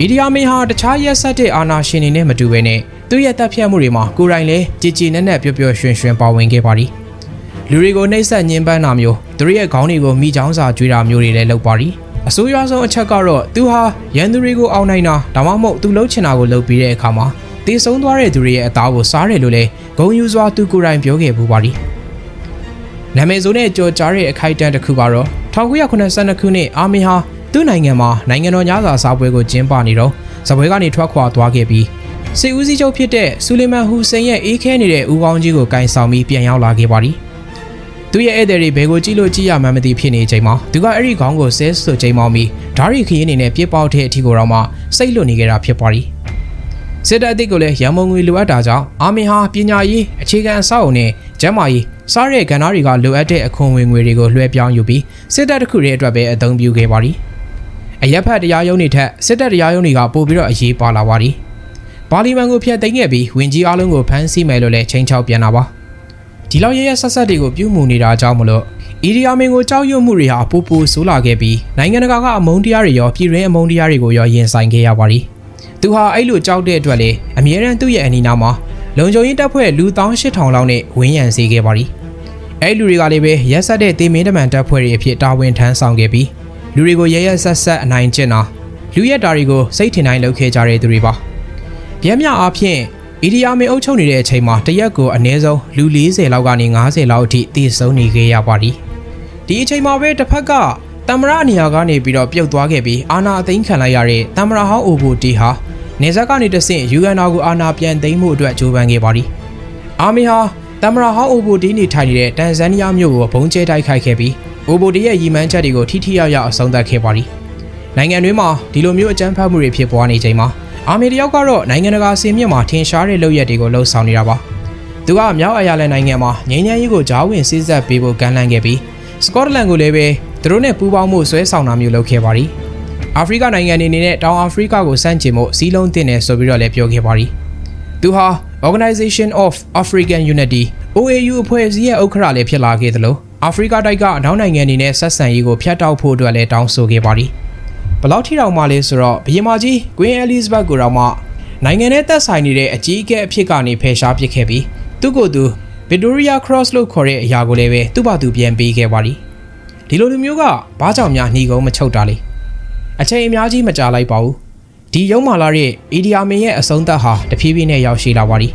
အေရီယာမင်ဟာတခြားရက်ဆက်တဲ့အာနာရှင်တွေနဲ့မတူဘဲနဲ့သူ့ရဲ့တပ်ဖြတ်မှုတွေမှာကိုယ်တိုင်လည်းကြည်ကြည်နက်နက်ပျော်ပျော်ရွှင်ရွှင်ပါဝင်ခဲ့ပါသည်။လူတွေကိုနှိပ်စက်ညှဉ်းပန်းတာမျိုးသူတို့ရဲ့ခေါင်းတွေကိုမိချောင်းစာကြွေးတာမျိုးတွေလည်းလုပ်ပါသည်။အဆိုးရွားဆုံးအချက်ကတော့သူဟာရန်သူတွေကိုအောင်းနိုင်တာဒါမှမဟုတ်သူလှုပ်ချင်တာကိုလုပ်ပြီးတဲ့အခါမှာတည်ဆုံးသွားတဲ့သူတွေရဲ့အသားကိုစားတယ်လို့လည်းဂုံယူစွာသူကိုယ်တိုင်ပြောခဲ့ပူပါသည်။နာမည်ဆိုးနဲ့ကြော်ကြားတဲ့အခိုက်အတန့်တစ်ခုကတော့1982ခုနှစ်အာမီဟာ သူ့နိုင်ငံမှာနိုင်ငံတော်ညစာစားပွဲကိုကျင်းပနေတော့ဇပွဲကနေထွက်ခွာသွားခဲ့ပြီးစစ်ဦးစီးချုပ်ဖြစ်တဲ့ဆူလီမန်ဟူစိန်ရဲ့အေးခဲနေတဲ့ဦးကောင်းကြီးကိုကင်ဆောင်ပြီးပြန်ရောက်လာခဲ့ပါသည်။သူရဲ့ဧည့်သည်တွေဘယ်ကိုကြည့်လို့ကြည့်ရမှန်းမသိဖြစ်နေချိန်မှာသူကအဲ့ဒီခေါင်းကိုဆဲဆွချိန်မောင်းပြီးဓာရီခရီးအနေနဲ့ပြစ်ပေါက်တဲ့အထီကိုတော့မှစိတ်လွတ်နေကြတာဖြစ်ပါသည်။စစ်တပ်အသစ်ကိုလည်းရန်မုံငွေလိုအပ်တာကြောင့်အာမင်ဟာပညာရေးအခြေခံအဆောက်အုံနဲ့ကျန်းမာရေးစားတဲ့ကဏ္ဍတွေကလိုအပ်တဲ့အခွန်ဝင်ငွေတွေကိုလွှဲပြောင်းယူပြီးစစ်တပ်တစ်ခုရဲ့အတွက်ပဲအသုံးပြုခဲ့ပါသည်။ အရက်ဖက်တရားရုံးတွေထက်စစ်တပ်တရားရုံးတွေကပိုပြီးတော့အရေးပါလာပါသည်။ပါလီမန်ကိုဖျက်သိမ်းခဲ့ပြီးဝင်ကြီးအလုံးကိုဖမ်းဆီးမယ်လို့လည်းချိန်ချောက်ပြန်လာပါ။ဒီလောက်ရရဆက်ဆက်တွေကိုပြုမှုနေတာကြောင့်မလို့အီဒီယာမင်ကိုကြောက်ရွံ့မှုတွေဟာပိုပိုဆိုးလာခဲ့ပြီးနိုင်ငံတကာကအမုန်းတရားတွေရောပြည်တွင်းအမုန်းတရားတွေကိုရောရင်ဆိုင်ခဲ့ရပါသည်။သူဟာအဲ့လိုကြောက်တဲ့အတွက်လေအမြဲတမ်းသူ့ရဲ့အနီနာမှာလုံခြုံရေးတပ်ဖွဲ့လူ18000လောက်နဲ့ဝင်းရံစေခဲ့ပါသည်။အဲ့လူတွေကလည်းပဲရက်ဆက်တဲ့တေမင်းတမန်တပ်ဖွဲ့တွေအဖြစ်တာဝန်ထမ်းဆောင်ခဲ့ပြီး လူတွေကိုရရဆက်ဆက်အနိုင်ကျင့်တာလူရက်တာတွေကိုစိတ်ထင်တိုင်းလုပ်ခဲ့ကြတဲ့သူတွေပါ။ဗျမ်းမြအားဖြင့်အီဒီယာမင်အုပ်ချုပ်နေတဲ့အချိန်မှာတရက်ကိုအနည်းဆုံးလူ40လောက်ကနေ90လောက်အထိတည်ဆုံနေခဲ့ရပါသည်ဒီအချိန်မှာပဲတစ်ဖက်ကတမရအနီယာကနေပြီးတော့ပြုတ်သွားခဲ့ပြီးအာနာအသိမ်းခံလိုက်ရတဲ့တမရဟောင်းအိုဘူတီဟာနေဆက်ကနေတဆင့်ယူဂန်နာကိုအာနာပြန်သိမ်းမှုအတွက်ကြိုးပမ်းခဲ့ပါသည်အာမီဟာတမရဟောင်းအိုဘူတီနေထိုင်နေတဲ့တန်ဇန်နီးယားမြို့ကိုဘုံကျဲတိုက်ခိုက်ခဲ့ပြီး အိုဘူတီရဲ့ရီမန်းချက်တွေကိုထိထိရောက်ရောက်အဆုံးသတ်ခဲ့ပါသည်နိုင်ငံတွင်းမှာဒီလိုမျိုးအကြမ်းဖက်မှုတွေဖြစ်ပွားနေချိန်မှာအာမေတယောက်ကတော့နိုင်ငံတကာစီမြင့်မှာထင်ရှားတဲ့လုပ်ရက်တွေကိုလှုံ့ဆော်နေတာပါ။သူကမြောက်အယာလန်နိုင်ငံမှာငြိမ်းချမ်းရေးကိုဂျားဝင်စည်းဆက်ပေးဖို့ကမ်းလှမ်းခဲ့ပြီးစကော့တလန်ကိုလည်းပဲသူတို့နဲ့ပူးပေါင်းမှုဆွဲဆောင်တာမျိုးလုပ်ခဲ့ပါသည်။အာဖရိကနိုင်ငံတွေအနေနဲ့တောင်အာဖရိကကိုစန့်ကျင်ဖို့စီးလုံးတင်တယ်ဆိုပြီးတော့လည်းပြောခဲ့ပါသည်။သူဟာ Organization of African Unity OAU အဖွဲ့အစည်းရဲ့ဥက္ကဋ္ဌလည်းဖြစ်လာခဲ့သလို အာဖရိကတိုက်ကအနောက်နိုင်ငံတွေနဲ့ဆက်ဆံရေးကိုဖျက်တောက်ဖို့အတွက်လည်းတောင်းဆိုခဲ့ပါသည်။ဘယ်လောက်ထိတောင်မှလဲဆိုတော့ဘုရင်မကြီး Queen Elizabeth ကိုတော့မှနိုင်ငံနဲ့သက်ဆိုင်နေတဲ့အကြီးအကဲအဖြစ်ကနေဖယ်ရှားပစ်ခဲ့ပြီးသူ့ကိုယ်သူ Victoria Cross လို့ခေါ်တဲ့အရာကိုလည်းပဲသူ့ဘာသူပြန်ပေးခဲ့ပါသည်ဒီလိုလူမျိုးကဘာကြောင့်များနှီးကုန်းမချုပ်တာလဲအချိန်အများကြီးမကြာလိုက်ပါဘူးဒီရုံးမာလာတဲ့အီဒီယာမင်ရဲ့အဆုံးသတ်ဟာတဖြည်းဖြည်းနဲ့ရောက်ရှိလာပါသည်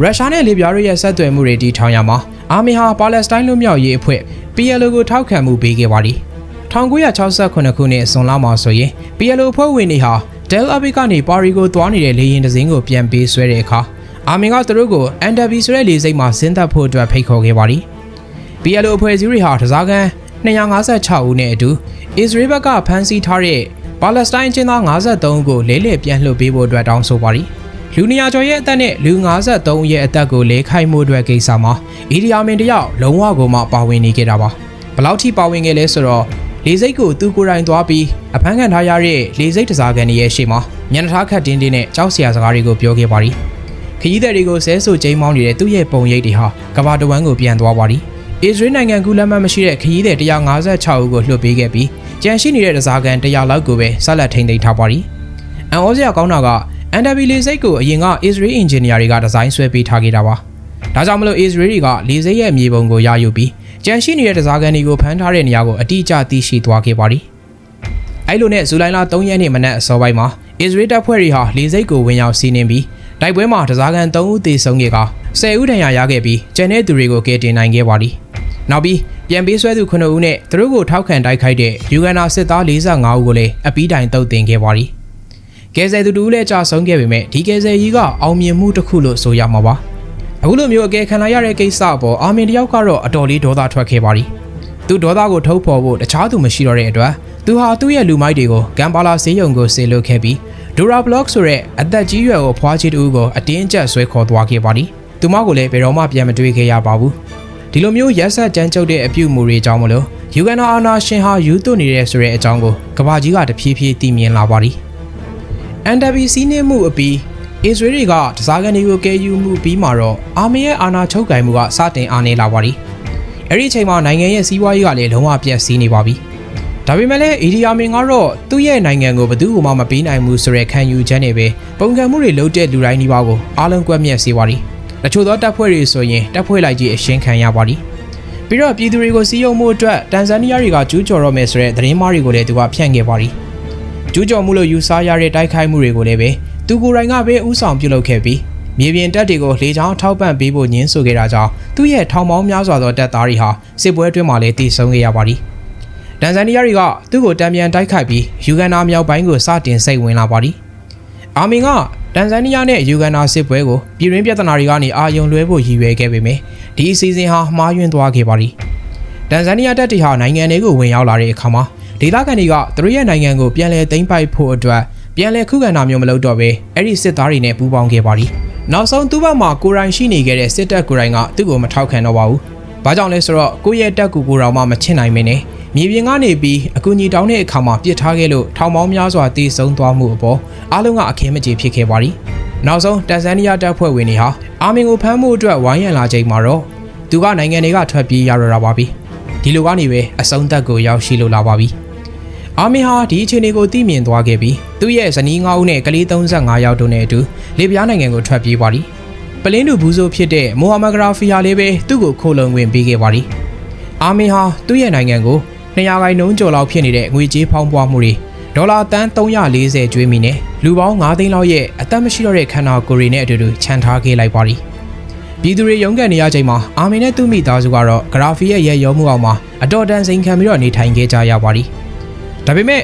ရုရှားနဲ့လီဗျားတို့ရဲ့ဆက်သွယ်မှုတွေတည်ထောင်ရမှာ အာမင်ဟာပါလက်စတိုင်းလူမျိုးရေးအဖွဲ့ PLO ကိုထောက်ခံမှုပေးခဲ့ပါသည်1968ခုနှစ်ဇွန်လမှာဆိုရင် PLO ဖွဲ့ဝင်တွေဟာ Del Aviv ကနေပါရီကိုသွားနေတဲ့လေယာဉ်တစ်စင်းကိုပြန်ပေးဆွဲတဲ့အခါအာမင်ကသူတို့ကို NW ဆိုတဲ့လေဆိပ်မှာဆင်းသက်ဖို့အတွက်ဖိတ်ခေါ်ခဲ့ပါသည် PLO အဖွဲ့အစည်းတွေဟာတစားကန်256ဦးနဲ့အတူအစ္စရေးဘက်ကဖမ်းဆီးထားတဲ့ပါလက်စတိုင်းအကျဉ်းသား53ဦးကိုလဲလှယ်ပြန်လွှတ်ပေးဖို့အတွက်တောင်းဆိုပါသည် လူနေရာကျော်ရဲ့အသက်နဲ့လူ53ဦးရဲ့အသက်ကိုလဲခိုင်းမှုအတွက်ကိစ္စမှာအီဒီယာမင်တယောက်လုံးဝကိုမှပါဝင်နေခဲ့တာပါဘယ်လောက်ထိပါဝင်ခဲ့လဲဆိုတော့လေစိတ်ကိုသူကိုယ်တိုင်သွားပြီးအဖမ်းခံထားရတဲ့လေစိတ်တစားကန်ရဲ့ရှေ့မှာညနေထားခတ်တင်းတင်းနဲ့ကြောက်စရာစကားတွေကိုပြောခဲ့ပါသည်ခရီးသည်တွေကိုဆဲဆူချိန်မောင်းနေတဲ့သူ့ရဲ့ပုံရိပ်တွေဟာကဘာတဝမ်းကိုပြန်သွားပါသည်အစ္စရေးနိုင်ငံကူလက်မှတ်မရှိတဲ့ခရီးသည်156ဦးကိုလွှတ်ပေးခဲ့ပြီးကြံရှိနေတဲ့တစားကန်100လောက်ကိုပဲဆက်လက်ထိန်းသိမ်းထားပါသည်အန်ဩစရာကောင်းတာက NW လေစိတ်ကိုအရင်ကအစ္စရေးအင်ဂျင်နီယာတွေကဒီဇိုင်းဆွဲပေးထားခဲ့တာပါဒါကြောင့်မလို့အစ္စရေးတွေကလေစိတ်ရဲ့မြေပုံကိုရယူပြီးကြံရှိနေတဲ့တစားကန်တွေကိုဖမ်းထားတဲ့နေရာကိုအတိအကျသိရှိသွားခဲ့ပါသည်အဲ့လိုနဲ့ဇူလိုင်လ3ရက်နေ့မနက်အစောပိုင်းမှာအစ္စရေးတပ်ဖွဲ့တွေဟာလေစိတ်ကိုဝင်ရောက်စီးနင်းပြီးတိုက်ပွဲမှာတစားကန်3ဦးသေဆုံးခဲ့က10ဦးဒဏ်ရာရခဲ့ပြီးကျန်တဲ့သူတွေကိုကယ်တင်နိုင်ခဲ့ပါသည်နောက်ပြီးပြန်ပေးဆွဲသူ9ဦးနဲ့သူတို့ကိုထောက်ခံတိုက်ခိုက်တဲ့ယူဂန်နာစစ်သား45ဦးကိုလည်းအပီးတိုင်တုတ်တင်ခဲ့ပါသည် ကယ်ဆယ်သူတူလည်းကြာဆုံးခဲ့ပေမဲ့ဒီကယ်ဆယ်ကြီးကအောင်မြင်မှုတစ်ခုလို့ဆိုရမှာပါအခုလိုမျိုးအကယ်ခံလိုက်ရတဲ့ကိစ္စအပေါ်အာမင်တယောက်ကတော့အတော်လေးဒေါသထွက်ခဲ့ပါသည်သူဒေါသကိုထုတ်ဖော်ဖို့တခြားသူမရှိတော့တဲ့အတွက်သူဟာသူ့ရဲ့လူမိုက်တွေကိုဂမ်ဘာလာဆေးရုံကိုဆေလွတ်ခဲ့ပြီးဒိုရာဘလော့ဆိုတဲ့အသက်ကြီးရွယ်ကိုဖွားချီတူကိုအတင်းကျပ်ဆွဲခေါ်သွားခဲ့ပါသည်သူမကိုလည်းဘယ်တော့မှပြန်မတွေ့ခဲ့ရပါဘူးဒီလိုမျိုးရက်ဆက်ကြမ်းကြုတ်တဲ့အပြုအမူတွေအကြောင်းမလို့ယူဂန်နာအာနာရှင်ဟာယူသွနေတဲ့ဆိုတဲ့အကြောင်းကိုကဘာကြီးကတဖြည်းဖြည်းသိမြင်လာပါသည် NW စီးနှင်းမှုအပြီးအစ္စရေးတွေကတစားကန်တွေကိုကယ်ယူမှုပြီးမှတော့အာမင်ရဲ့အာဏာချုပ်ကိုင်မှုကစတင်အားနည်းလာပါသည်အဲ့ဒီအချိန်မှာနိုင်ငံရဲ့စီးပွားရေးကလည်းလုံးဝပြတ်စီးနေပါပြီဒါပေမဲ့လည်းအီဒီယာမင်ကတော့သူ့ရဲ့နိုင်ငံကိုဘယ်သူမှမပေးနိုင်ဘူးဆိုတဲ့ခံယူချက်နဲ့ပဲပုံကံမှုတွေလုပ်တဲ့လူတိုင်းဒီပါကိုအားလုံးကွက်မြက်စေပါသည်တချို့သောတပ်ဖွဲ့တွေဆိုရင်တပ်ဖွဲ့လိုက်ကြီးအရှင်းခံရပါသည်ပြီးတော့ပြည်သူတွေကိုစီးရုံမှုအတွက်တန်ဇန်နီးယားတွေကကျူးကျော်တော့မယ်ဆိုတဲ့သတင်းမှားတွေကိုလည်းသူကဖြန့်ခဲ့ပါသည် ကျူးကျော်မှုလို့ယူဆရတဲ့တိုက်ခိုက်မှုတွေကိုလည်းပဲသူကိုယ်တိုင်ကပဲဥဆောင်ပြုလုပ်ခဲ့ပြီးမြေပြင်တပ်တွေကိုလေကြောင်းထောက်ပံ့ပေးဖို့ညှင်းဆိုခဲ့တာကြောင့်သူ့ရဲ့ထောင်ပေါင်းများစွာသောတပ်သားတွေဟာစစ်ပွဲအတွင်းမှာလည်းတည်ဆုံခဲ့ရပါသည်တန်ဇန်နီးယားတွေကသူ့ကိုတံပြန်တိုက်ခိုက်ပြီးယူဂန်နာမြောက်ပိုင်းကိုစတင်စိတ်ဝင်လာပါသည်အာမင်ကတန်ဇန်နီးယားနဲ့ယူဂန်နာစစ်ပွဲကိုပြည်ရင်းပြဿနာတွေကနေအာရုံလွှဲဖို့ရည်ရွယ်ခဲ့ပေမယ့်ဒီအစီအစဉ်ဟာမှားယွင်းသွားခဲ့ပါသည်တန်ဇန်နီးယားတပ်တွေဟာနိုင်ငံတွေကိုဝင်ရောက်လာတဲ့အခါမှာ ဒေသခံတွေကသူတို့ရဲ့နိုင်ငံကိုပြန်လည်သိမ်းပိုက်ဖို့အတွက်ပြန်လည်ခုခံတာမျိုးမလုပ်တော့ဘဲအဲ့ဒီစစ်သားတွေနဲ့ပူးပေါင်းခဲ့ပါသည်နောက်ဆုံးသူ့ဘက်မှာကိုရိုင်းရှိနေခဲ့တဲ့စစ်တပ်ကိုရိုင်းကသူ့ကိုမထောက်ခံတော့ပါဘူး။ဘာကြောင့်လဲဆိုတော့ကိုယ့်ရဲ့တက်ကူကိုတော်မှမချစ်နိုင်မင်းနဲ့မြေပြင်ကနေပြီးအကူအညီတောင်းတဲ့အခါမှာပြစ်ထားခဲ့လို့ထောင်ပေါင်းများစွာတေဆုံးသွားမှုအပေါ်အားလုံးကအခင်းမကြေဖြစ်ခဲ့ပါသည်။နောက်ဆုံးတန်ဇန်နီးယားတပ်ဖွဲ့ဝင်တွေဟာအာမင်ကိုဖမ်းမှုအတွက်ဝိုင်းရံလာချိန်မှာတော့သူကနိုင်ငံတွေကထွက်ပြေးရတော့တာပါပြီ။ဒီလိုကနေပဲအဆုံးသက်ကိုရောက်ရှိလို့လာပါပြီ။ အာမင်ဟာဒီအခြေအနေကိုသိမြင်သွားခဲ့ပြီးသူ့ရဲ့ဇနီး9ဦးနဲ့ကလေး35ယောက်တို့နဲ့အတူလေပြားနိုင်ငံကိုထွက်ပြေးပါသည်။ပလင်းတူဘူးဆိုဖြစ်တဲ့မိုဟာမက်ဂရာဖီယာလေးပဲသူ့ကိုခိုးလုံဝင်ပေးခဲ့ပါသည်။အာမင်ဟာသူ့ရဲ့နိုင်ငံကို200ခိုင်နှုန်းကျော်လောက်ဖြစ်နေတဲ့ငွေကြေးဖောင်းပွားမှုတွေဒေါ်လာတန်း340ကျွေးမိနဲ့လူပေါင်း9သိန်းလောက်ရဲ့အသက်မရှိတော့တဲ့ခန္ဓာကိုယ်တွေနဲ့အတူတူခြံထားခဲ့လိုက်ပါသည်ပြည်သူတွေရုန်းကန်နေရချိန်မှာအာမင်နဲ့သူ့မိသားစုကတော့ဂရာဖီရဲ့ရဲရောမှုအောင်မှာအတော်တန်စိန်ခံပြီးတော့နေထိုင်ခဲ့ကြရပါသည် ဒါပေမဲ့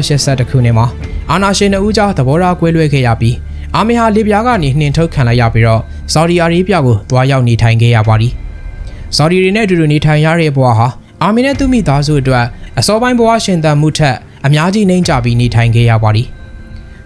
1982ခုနှစ်မှာအာနာရှင်အဦးကြားသဘောထားကွဲလွဲခဲ့ရပြီးအာမင်ဟာလီဗျာကနေနှင်ထုတ်ခံလိုက်ရပြီးတော့ဆော်ဒီအာရေဗျကိုတွားရောက်နေထိုင်ခဲ့ရပါသည်ဆော်ဒီတွေနဲ့အတူတူနေထိုင်ရတဲ့ဘဝဟာအာမင်နဲ့သူ့မိသားစုအတွက်အစောပိုင်းဘဝရှင်သန်မှုထက်အများကြီးနှိမ့်ကျပြီးနေထိုင်ခဲ့ရပါသည်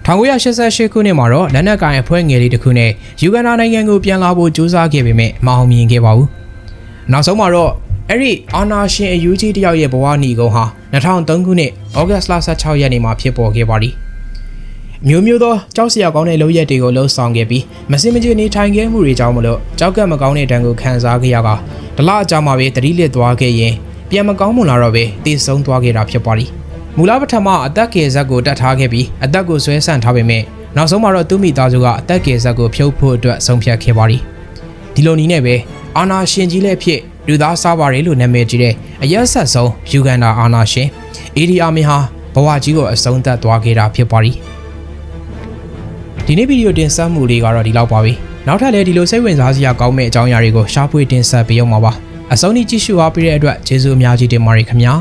1988ခုနှစ်မှာတော့လက်နက်ကိုင်အဖွဲ့ငယ်လေးတစ်ခုနဲ့ယူဂန်ဒါနိုင်ငံကိုပြန်လာဖို့ကြိုးစားခဲ့ပေမဲ့မအောင်မြင်ခဲ့ပါဘူး။နောက်ဆုံးမှာတော့ အဲ့ဒီအာနာရှင်အယူကြီးတယောက်ရဲ့ဘဝหนีကုန်းဟာ2003ခုနှစ်ဩဂတ်စ်လ16ရက်နေ့မှာဖြစ်ပေါ်ခဲ့ပါသည်။မျိုးမျိုးသောကြောက်စရာကောင်းတဲ့လုပ်ရက်တွေကိုလှုပ်ဆောင်ခဲ့ပြီးမစင်မကြေနေထိုင်ခဲ့မှုတွေကြောင့်မလို့ကြောက်ကပ်မကောင်းတဲ့ဒဏ်ကိုခံစားခဲ့ရကဒလအကြောင်းမှာပဲတတိလစ်သွားခဲ့ရင်ပြန်မကောင်းမွန်လာတော့ပဲတည်ဆုံသွားခဲ့တာဖြစ်ပါသည်။မူလပထမအသက်ကေဇက်ကိုတတ်ထားခဲ့ပြီးအသက်ကိုဆွဲဆန့်ထားပေမဲ့နောက်ဆုံးမှာတော့သူမိသားစုကအသက်ကေဇက်ကိုဖြုတ်ဖို့အတွက်ဆုံးဖြတ်ခဲ့ပါသည်ဒီလိုနည်းနဲ့ပဲအာနာရှင်ကြီးလည်းဖြစ် လူသားစားပါတယ်လို့နာမည်ကြီးတဲ့အရက်ဆက်ဆုံးယူဂန်ဒါအာနာရှင်အေဒီအာမင်ဟာဘဝကြီးကိုအဆုံးသတ်သွားခဲ့တာဖြစ်ပါသည်ဒီနေ့ဗီဒီယိုတင်ဆက်မှုလေးကတော့ဒီလောက်ပါပဲနောက်ထပ်လည်းဒီလိုစိတ်ဝင်စားစရာကောင်းမဲ့အကြောင်းအရာတွေကိုရှားပွေတင်ဆက်ပေးအောင်ပါပါအဆုံးထိကြည့်ရှုအားပေးတဲ့အတွက်ကျေးဇူးအများကြီးတင်ပါတယ်ခင်ဗျာ